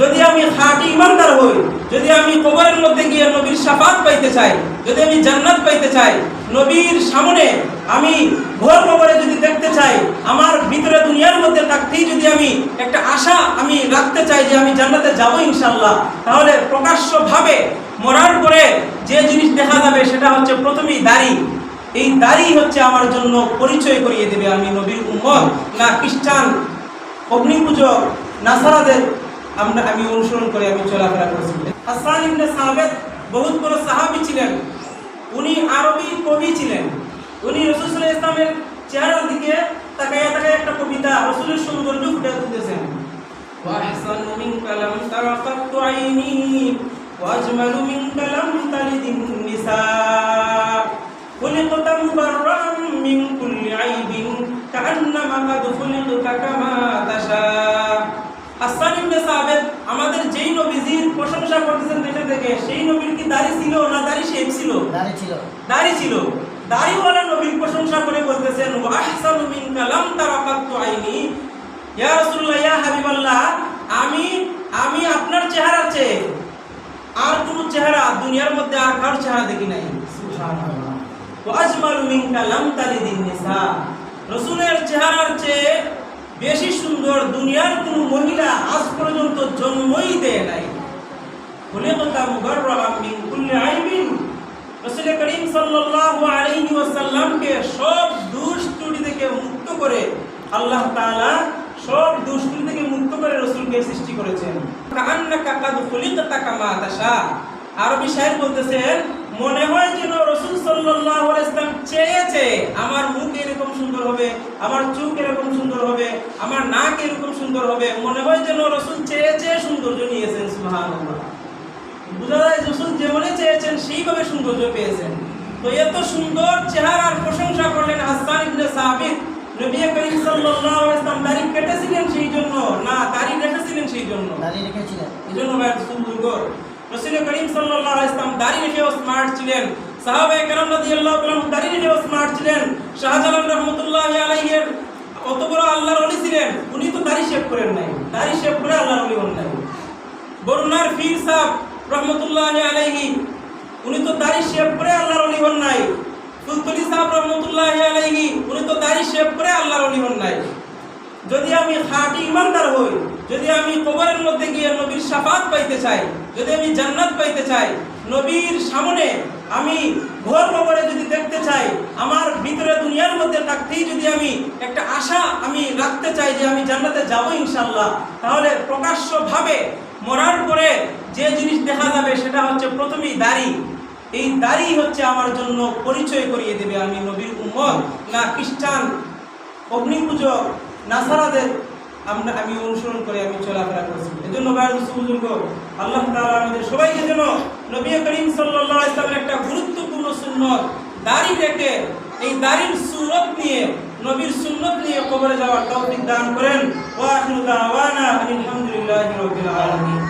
যদি আমি খাঁটি ইমানদার হই, যদি আমি কবরের মধ্যে গিয়ে নবীর সাফাত পাইতে চাই, যদি আমি জান্নাত পাইতে চাই, নবীর সামনে আমি ঘোর কবরে যদি দেখতে চাই, আমার ভিতরে দুনিয়ার মধ্যে থাকতেই যদি আমি একটা আশা আমি রাখতে চাই যে আমি জান্নাতে যাব ইনশাল্লাহ তাহলে প্রকাশ্যভাবে মরার পরে যে জিনিস দেখা যাবে সেটা হচ্ছে প্রথমেই দাড়ি। এই দাড়ি হচ্ছে আমার জন্য পরিচয় করিয়ে দেবে আমি নবীর উম্মত, না খ্রিস্টান অগ্নি পূজক নাসারাদের আমরা আমি অনুসরণ করে আমি চলাফেরা করেছি হাসান ইবনে সাহাবেদ বহুত বড় সাহাবী ছিলেন উনি আরবি কবি ছিলেন উনি রসুল সাল্লাল্লাহু আলাইহি ইসলামের চেহারার দিকে তাকাইয়া তাকাইয়া একটা কবিতা রসুলের সৌন্দর্য ফুটে তুলতেছেন وأحسن منك لم تر قط عيني وأجمل منك لم تلد النساء خلقت مبرأ من كل عيب كأنما قد خلقت كما تشاء হাসান ইবনে সাবেদ আমাদের যেই নবীজির প্রশংসা করতেছেন দেখে দেখে সেই নবীর কি দাড়ি ছিল না দাড়ি শেপ ছিল? দাড়ি ছিল। দাড়িওয়ালা নবীর প্রশংসা করে বলতেছেন আহসানু মিনকা লাম তারাকাতু আইনি। ইয়া রাসূলুল্লাহ ইয়া হাবিবাল্লাহ আমি আমি আপনার চেহারা চেয়ে আর কোন চেহারা দুনিয়ার মধ্যে আর কারোর চেহারা দেখি নাই। সুবহানাল্লাহ। ওয়া আজমালু মিনকা লাম তালিদিন নিসা। রাসূলের চেহারার চেয়ে বেশি সুন্দর দুনিয়ার কোন মহিলা আজ পর্যন্ত জন্মই দেয় নাই। করিম সাল্লাল্লাহু আলাইহি ওয়াসাল্লামকে সব থেকে মুক্ত করে আল্লাহ তাআলা সব দোষ থেকে মুক্ত করে রাসূলকে সৃষ্টি করেছেন। কান্নাকা কাদ খুলিকতা কামা তাশা। আরবি শায়ের বলতেছেন, মনে হয় যেন রসুল সাল্লাল্লাহু আলাইহি ওয়াসাল্লাম চেয়েছে আমার মুখ এরকম সুন্দর হবে আমার চোখ এরকম সুন্দর হবে আমার নাক এরকম সুন্দর হবে মনে হয় যেন রসুল চেয়েছে সৌন্দর্য নিয়েছেন সুবহানাল্লাহ। বোঝা যায় রসুল যেমনই চেয়েছেন সেইভাবে সৌন্দর্য পেয়েছেন। তো এত সুন্দর চেহারার প্রশংসা করলেন হাসান ইবনে সাবিত। নবী করিম সাল্লাল্লাহু আলাইহি ওয়াসাল্লাম দাড়ি কেটেছিলেন সেই জন্য না দাড়ি রেখেছিলেন সেই জন্য। দাঁড়িয়ে রেখেছিলেন। এই জন্য ভাই সুন্দর রসুল করিম সাল্লাল্লাহু আলাইহি ওয়াসাল্লাম দাড়ি রেখেও স্মার্ট ছিলেন। সাহাবায়ে কেরাম রাদিয়াল্লাহু তাআলা দাড়ি রেখেও স্মার্ট ছিলেন শাহজালাল রাহমাতুল্লাহি আলাইহির অত বড় আল্লাহর ওলি ছিলেন, উনি তো দাড়ি শেভ করেন নাই। দাড়ি শেভ করে আল্লাহর ওলি হন নাই। বরুণার পীর সাহেব রহমতুল্লাহি আলাইহি, উনি তো দাড়ি শেভ করে আল্লাহর ওলি হন নাই। ফুলতলি সাহেব রহমতুল্লাহি আলাইহি, উনি তো দাড়ি শেভ করে আল্লাহর ওলি হন নাই। যদি আমি খাঁটি ইমানদার হই, যদি আমি কবরের মধ্যে গিয়ে নবীর সাফাত পাইতে চাই, যদি আমি জান্নাত পাইতে চাই নবীর সামনে আমি ঘোর কবরে যদি দেখতে চাই, আমার ভিতরে দুনিয়ার মধ্যে থাকতেই যদি আমি একটা আশা আমি রাখতে চাই যে আমি জান্নাতে যাব ইনশাল্লাহ তাহলে প্রকাশ্যভাবে মরার পরে যে জিনিস দেখা যাবে সেটা হচ্ছে প্রথমেই দাড়ি। এই দাড়ি হচ্ছে আমার জন্য পরিচয় করিয়ে দেবে আমি নবীর উম্মত, না খ্রিস্টান অগ্নি পূজক নাসারাদের আমরা আমি অনুসরণ করে আমি চলাফেরা করছি। এজন্য বুজুর্গ আল্লাহ তাআলা আমাদের সবাইকে যেন নবী করিম সাল্লাল্লাহু আলাইহি একটা গুরুত্বপূর্ণ সুন্নত দাড়ি দেখে এই দাড়ির সুরত নিয়ে, নবীর সুন্নত নিয়ে কবরে যাওয়ার তৌফিক দান করেন। ওয়া আখিরু দাওয়ানা আলহামদুলিল্লাহি রাব্বিল আলামিন।